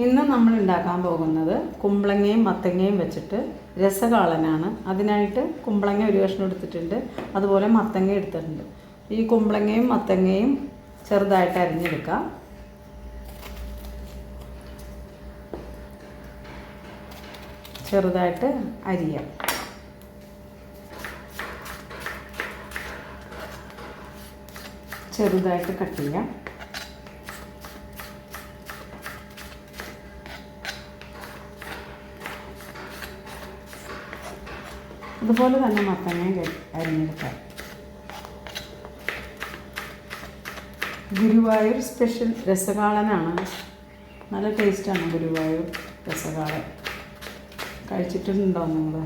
ഇന്ന് നമ്മൾ ഉണ്ടാക്കാൻ പോകുന്നത് കുമ്പളങ്ങയും മത്തങ്ങയും വെച്ചിട്ട് രസകാളനാണ്. അതിനായിട്ട് കുമ്പളങ്ങ ഒരു കഷ്ണം എടുത്തിട്ടുണ്ട്. അതുപോലെ മത്തങ്ങ എടുത്തിട്ടുണ്ട്. ഈ കുമ്പളങ്ങയും മത്തങ്ങയും ചെറുതായിട്ട് അരിഞ്ഞെടുക്കാം. ചെറുതായിട്ട് അരിയാം. ചെറുതായിട്ട് കട്ട് ചെയ്യാം. അതുപോലെ തന്നെ മത്തങ്ങയും കരി- അരിഞ്ഞെടുക്കാം. ഗുരുവായൂർ സ്പെഷ്യൽ രസകാളനാണ് നല്ല ടേസ്റ്റാണ് ഗുരുവായൂർ രസകാളൻ കഴിച്ചിട്ടുണ്ടോ നിങ്ങൾ?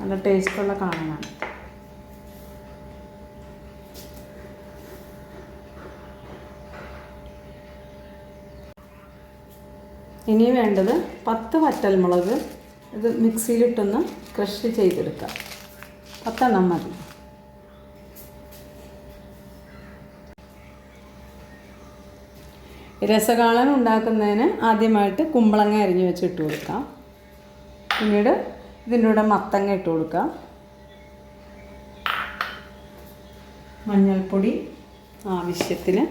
നല്ല ടേസ്റ്റുള്ള കാളനാണ് ഇനി വേണ്ടത് പത്ത് വറ്റൽമുളക് ഇത് മിക്സിയിലിട്ടൊന്ന് ക്രഷ് ചെയ്തെടുക്കാം. പത്തെണ്ണം മതി. രസകാളൻ ഉണ്ടാക്കുന്നതിന് ആദ്യമായിട്ട് കുമ്പളങ്ങ അരിഞ്ഞ് വെച്ച് ഇട്ട് കൊടുക്കാം. പിന്നീട് ഇതിന്റെ കൂടെ മത്തങ്ങ ഇട്ട് കൊടുക്കാം. മഞ്ഞൾപ്പൊടി ആവശ്യത്തിന്.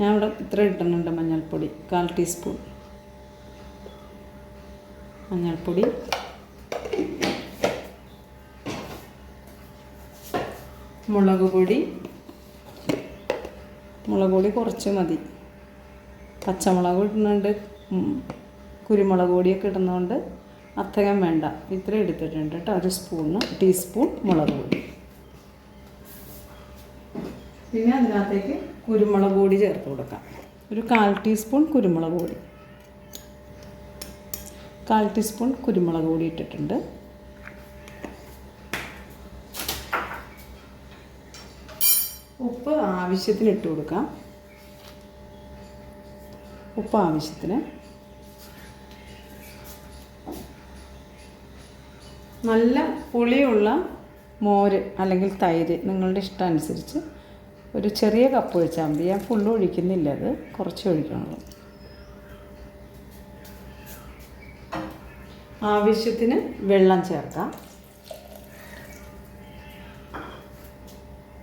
ഞാൻ ഇവിടെ ഇത്ര ഇട്ടുന്നുണ്ട് മഞ്ഞൾപ്പൊടി. കാൽ ടീസ്പൂൺ. മഞ്ഞൾപ്പൊടി. മുളക് പൊടി. മുളക് പൊടി കുറച്ച് മതി. പച്ചമുളക് ഇടുന്നുണ്ട്. കുരുമുളക് പൊടിയൊക്കെ ഇടുന്നതുകൊണ്ട് അത്രയും വേണ്ട. ഇത്ര എടുത്തിട്ടുണ്ട് കേട്ടോ. ഒരു സ്പൂണ് ടീസ്പൂൺ മുളക് പൊടി. പിന്നെ അതിനകത്തേക്ക് കുരുമുളക് പൊടി ചേർത്ത് കൊടുക്കാം. ഒരു കാൽ ടീസ്പൂൺ കുരുമുളക് പൊടി. കാൽ ടീസ്പൂൺ കുരുമുളക് പൊടി ഇട്ടിട്ടുണ്ട്. ഉപ്പ് ആവശ്യത്തിന് ഇട്ട് കൊടുക്കാം. ഉപ്പ് ആവശ്യത്തിന്. നല്ല പുളിയുള്ള മോര് അല്ലെങ്കിൽ തൈര് നിങ്ങളുടെ ഇഷ്ടം അനുസരിച്ച് ഒരു ചെറിയ കപ്പ് ഒഴിച്ചാൽ മതി. ഞാൻ ഫുള്ള് ഒഴിക്കുന്നില്ല അത്. കുറച്ച് ഒഴിക്കണുള്ളൂ ആവശ്യത്തിന് വെള്ളം ചേർക്കാം.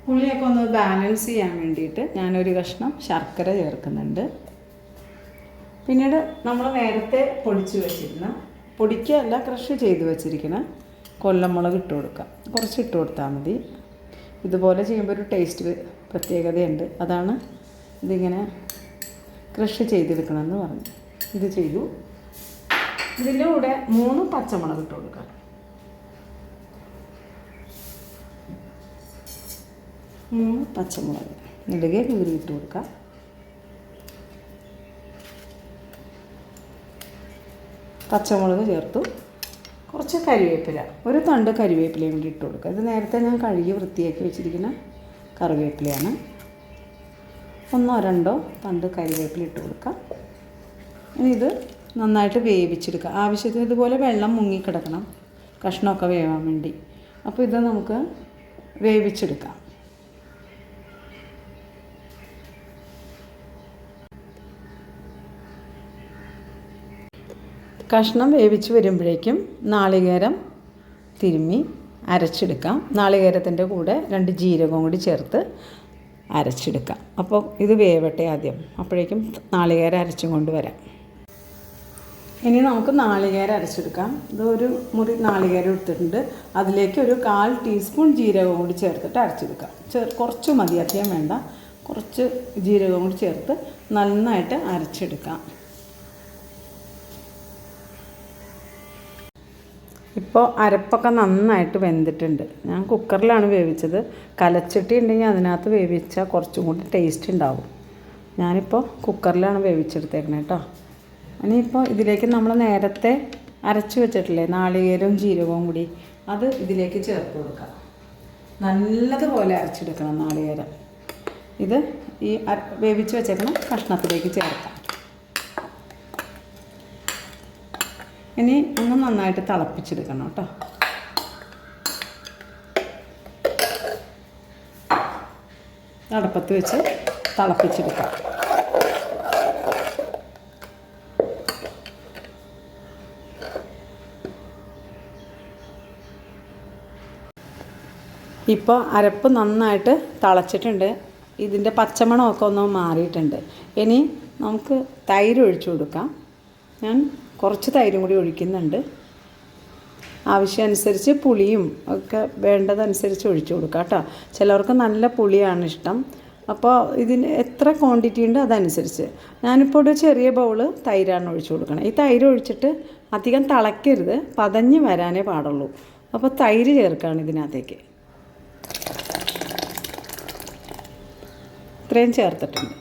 പുളിയൊക്കെ ഒന്ന് ബാലൻസ് ചെയ്യാൻ വേണ്ടിയിട്ട് ഞാനൊരു കഷ്ണം ശർക്കര ചേർക്കുന്നുണ്ട്. പിന്നീട് നമ്മൾ നേരത്തെ പൊടിച്ച് വെച്ചിരുന്ന പൊടിക്കല്ല ക്രഷ് ചെയ്ത് വെച്ചിരിക്കുന്ന കൊല്ലമുളക് ഇട്ട് കൊടുക്കാം. കുറച്ച് ഇട്ട് കൊടുത്താൽ മതി. ഇതുപോലെ ചെയ്യുമ്പോൾ ഒരു ടേസ്റ്റ് പ്രത്യേകതയുണ്ട്. അതാണ് ഇതിങ്ങനെ ക്രഷ് ചെയ്തെടുക്കണമെന്ന് പറഞ്ഞു. ഇത് ചെയ്തു. ഇതിന്റെ കൂടെ മൂന്ന് പച്ചമുളക് ഇട്ട് കൊടുക്കുക. മൂന്ന് പച്ചമുളക്. നെടുകെ കീറി ഇട്ട് കൊടുക്കുക. പച്ചമുളക് ചേർത്തു. കുറച്ച് കരിവേപ്പില. ഒരു തണ്ട് കരിവേപ്പിലയും കൂടി ഇട്ട് കൊടുക്കുക. ഇത് നേരത്തെ ഞാൻ കഴുകി വൃത്തിയാക്കി വെച്ചിരിക്കുന്ന കറിവേപ്പിലയാണ്. ഒന്നോ രണ്ടോ തണ്ട് കരിവേപ്പില ഇട്ട് കൊടുക്കുക. ഇനി ഇത് നന്നായിട്ട് വേവിച്ചെടുക്കുക. ആവശ്യത്തിന് ഇതുപോലെ വെള്ളം മുങ്ങിക്കിടക്കണം. കഷ്ണമൊക്കെ വേവാൻ വേണ്ടി. അപ്പോൾ ഇത് നമുക്ക് വേവിച്ചെടുക്കാം. കഷ്ണം വേവിച്ച് വരുമ്പോഴേക്കും നാളികേരം തിരുമ്മി അരച്ചെടുക്കാം. നാളികേരത്തിന്റെ കൂടെ രണ്ട് ജീരകവും കൂടി ചേർത്ത് അരച്ചെടുക്കാം. അപ്പോൾ ഇത് വേവട്ടെ ആദ്യം. അപ്പോഴേക്കും നാളികേരം അരച്ചും കൊണ്ട് വരാം. ഇനി നമുക്ക് നാളികേരം അരച്ചെടുക്കാം. ഇത് ഒരു മുറി നാളികേരം എടുത്തിട്ടുണ്ട്. അതിലേക്ക് ഒരു കാൽ ടീസ്പൂൺ ജീരകം കൂടി ചേർത്തിട്ട് അരച്ചെടുക്കാം. ചെ കുറച്ച് മതി അധികം വേണ്ട. കുറച്ച് ജീരകം കൂടി ചേർത്ത് നന്നായിട്ട് അരച്ചെടുക്കാം. ഇപ്പോൾ അരപ്പൊക്കെ നന്നായിട്ട് വെന്തിട്ടുണ്ട്. ഞാൻ കുക്കറിലാണ് വേവിച്ചത്. കലച്ചട്ടി ഉണ്ടെങ്കിൽ അതിനകത്ത് വേവിച്ചാൽ കുറച്ചും കൂടി ടേസ്റ്റ് ഉണ്ടാവും. ഞാനിപ്പോൾ കുക്കറിലാണ് വേവിച്ചെടുത്തേക്കണേ കേട്ടോ ഇനിയിപ്പോൾ ഇതിലേക്ക് നമ്മൾ നേരത്തെ അരച്ച് വെച്ചിട്ടില്ലേ? നാളികേരവും ജീരകവും കൂടി. അത് ഇതിലേക്ക് ചേർത്ത് കൊടുക്കാം. നല്ലതുപോലെ അരച്ചെടുക്കണം നാളികേരം. ഇത് ഈ വേവിച്ച് വെച്ചേക്കണം കഷ്ണത്തിലേക്ക് ചേർക്കാം. ഇനി ഒന്ന് നന്നായിട്ട് തിളപ്പിച്ചെടുക്കണം കേട്ടോ. അടുപ്പത്ത് വെച്ച് തിളപ്പിച്ചെടുക്കാം. ഇപ്പോൾ അരപ്പ് നന്നായിട്ട് തിളച്ചിട്ടുണ്ട്. ഇതിന്റെ പച്ചമണമൊക്കെ ഒന്ന് മാറിയിട്ടുണ്ട്. ഇനി നമുക്ക് തൈര് ഒഴിച്ചു കൊടുക്കാം. ഞാൻ കുറച്ച് തൈരും കൂടി ഒഴിക്കുന്നുണ്ട്. ആവശ്യമനുസരിച്ച് പുളിയും ഒക്കെ വേണ്ടതനുസരിച്ച് ഒഴിച്ചു കൊടുക്കാം കേട്ടോ. ചിലവർക്ക് നല്ല പുളിയാണ് ഇഷ്ടം. അപ്പോൾ ഇതിന് എത്ര ക്വാണ്ടിറ്റി ഉണ്ട് അതനുസരിച്ച്. ഞാനിപ്പോൾ ഒരു ചെറിയ ബൗൾ തൈരാണ് ഒഴിച്ചു കൊടുക്കണം. ഈ തൈര് ഒഴിച്ചിട്ട് അധികം തിളയ്ക്കരുത് പതഞ്ഞ് വരാനേ പാടുള്ളൂ. അപ്പോൾ തൈര് ചേർക്കുകയാണ് ഇതിനകത്തേക്ക്. ഇത്രയും ചേർത്തിട്ടുണ്ട്.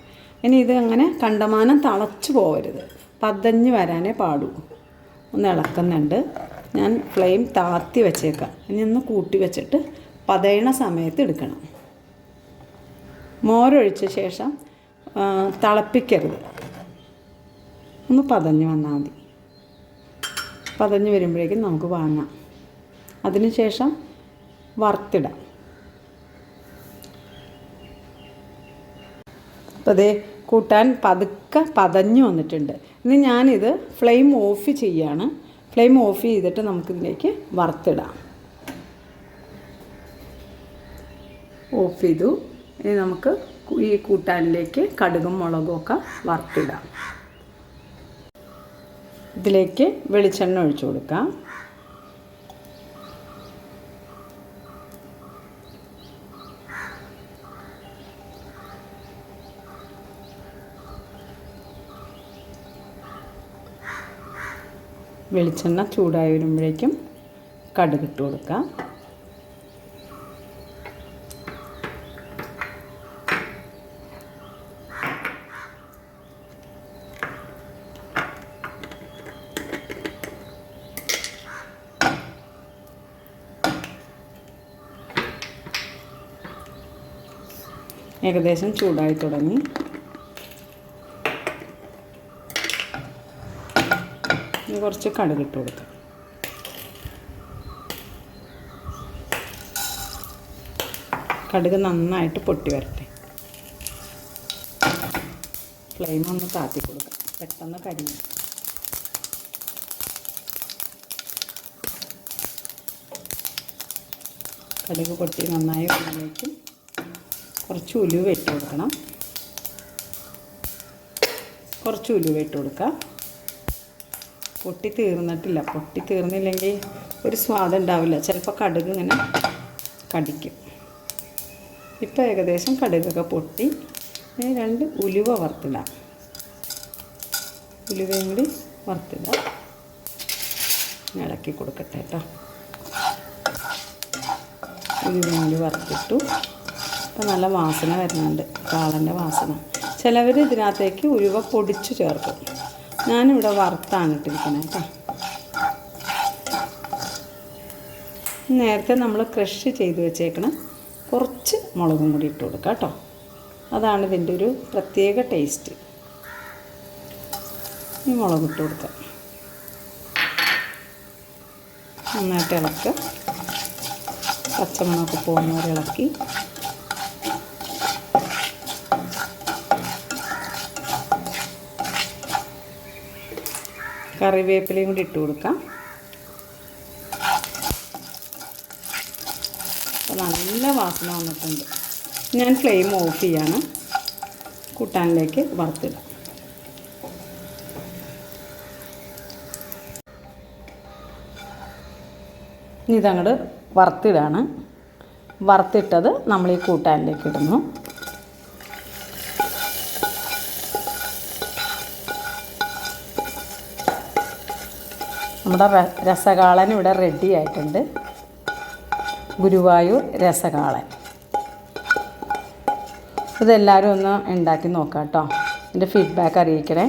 ഇനി ഇത് അങ്ങനെ കണ്ടമാനം തിളച്ച് പോകരുത് പതഞ്ഞ് വരാനേ പാടൂ. ഒന്ന് ഇളക്കുന്നുണ്ട്. ഞാൻ ഫ്ലെയിം താത്തി വെച്ചേക്കാം. ഇനി ഒന്ന് കൂട്ടി വെച്ചിട്ട് പതയണ സമയത്ത് എടുക്കണം. മോരൊഴിച്ച ശേഷം തിളപ്പിക്കരുത്. ഒന്ന് പതഞ്ഞ് വന്നാൽ മതി. പതഞ്ഞ് വരുമ്പോഴേക്കും നമുക്ക് വാങ്ങാം. അതിനുശേഷം വറുത്തിടാം. അപ്പോൾ അതേ കൂട്ടാൻ പതുക്കെ പതഞ്ഞു വന്നിട്ടുണ്ട്. ഇനി ഞാനിത് ഫ്ലെയിം ഓഫ് ചെയ്യാണ്. ഫ്ലെയിം ഓഫ് ചെയ്തിട്ട് നമുക്കിതിലേക്ക് വറുത്തിടാം. ഓഫ് ചെയ്തു. ഇനി നമുക്ക് ഈ കൂട്ടാനിലേക്ക് കടുകും മുളകും ഒക്കെ വറുത്തിടാം. ഇതിലേക്ക് വെളിച്ചെണ്ണ ഒഴിച്ചു കൊടുക്കാം. വെളിച്ചെണ്ണ ചൂടായി വരുമ്പോഴേക്കും കടുക് ഇട്ട് കൊടുക്കാം. ഏകദേശം ചൂടായി തുടങ്ങി. കുറച്ച് കടുക് ഇട്ട് കൊടുക്കാം. കടുക് നന്നായിട്ട് പൊട്ടി വരട്ടെ. ഫ്ലെയിം ഒന്ന് താത്തി കൊടുക്കാം. പെട്ടെന്ന് കരിഞ്ഞു. കടുക് പൊട്ടി നന്നായി വരുമ്പോഴേക്കും കുറച്ച് ഉലുവ ഇട്ട് കൊടുക്കണം. കുറച്ച് ഉലുവ ഇട്ട് കൊടുക്കാം. പൊട്ടി തീർന്നിട്ടില്ല പൊട്ടി തീർന്നില്ലെങ്കിൽ ഒരു സ്വാദം ഉണ്ടാവില്ല. ചിലപ്പോൾ കടുക് ഇങ്ങനെ കടിക്കും. ഇപ്പോൾ ഏകദേശം കടുകൊക്കെ പൊട്ടി. രണ്ട് ഉലുവ വറുത്തിടാം. ഉലുവയും കൂടി വറുത്തിടാം. ഇളക്കി കൊടുക്കട്ടെ കേട്ടോ ഉലുവയും കൂടി വറുത്തിട്ടു. ഇപ്പം നല്ല വാസന വരുന്നുണ്ട്. കാളന്റെ വാസന. ചിലവർ ഇതിനകത്തേക്ക് ഉലുവ പൊടിച്ചു ചേർക്കും. ഞാനിവിടെ വറുത്താണ് ഇട്ടിരിക്കുന്നത് കേട്ടോ. നേരത്തെ നമ്മൾ ക്രഷ് ചെയ്ത് വെച്ചേക്കണം കുറച്ച് മുളകും കൂടി ഇട്ട് കൊടുക്കാം കേട്ടോ. അതാണ് ഇതിന്റെ ഒരു പ്രത്യേക ടേസ്റ്റ്. ഈ മുളക് ഇട്ട് കൊടുക്കാം. നന്നായിട്ട് ഇളക്കുക പച്ചമുളകൊക്കെ പോകുന്നവരെ ഇളക്കി. കറിവേപ്പിലയും കൂടി ഇട്ട് കൊടുക്കാം. നല്ല വാസന വന്നിട്ടുണ്ട്. ഞാൻ ഫ്ലെയിം ഓഫ് ചെയ്യാണ്. കൂട്ടാനിലേക്ക് വറുത്തിടാം. ഇനി ഇതങ്ങോട്ട് വറുത്തിടാണ്. വറുത്തിട്ടത് നമ്മൾ ഈ കൂട്ടാനിലേക്ക് ഇടുന്നു. നമ്മുടെ രസകാളൻ ഇവിടെ റെഡി ആയിട്ടുണ്ട്. ഗുരുവായൂർ രസകാളൻ. ഇതെല്ലാവരും ഒന്ന് ഉണ്ടാക്കി നോക്കാം കേട്ടോ എന്റെ ഫീഡ്ബാക്ക് അറിയിക്കണേ.